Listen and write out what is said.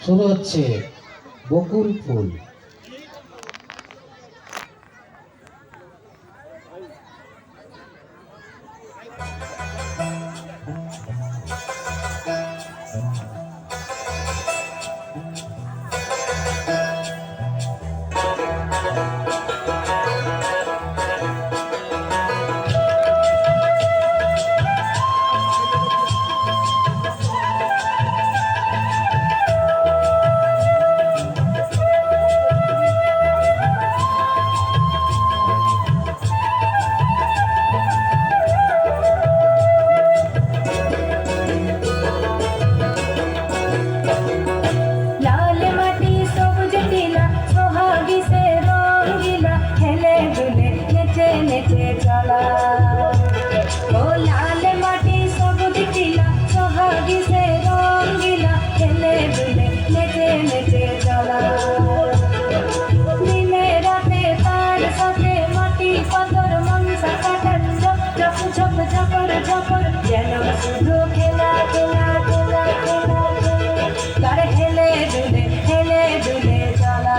শুরু হচ্ছে বকুল ফুল যখন খেলা খেলা খেলা খেলা তার হেলে দুলে হেলে দুলে চলা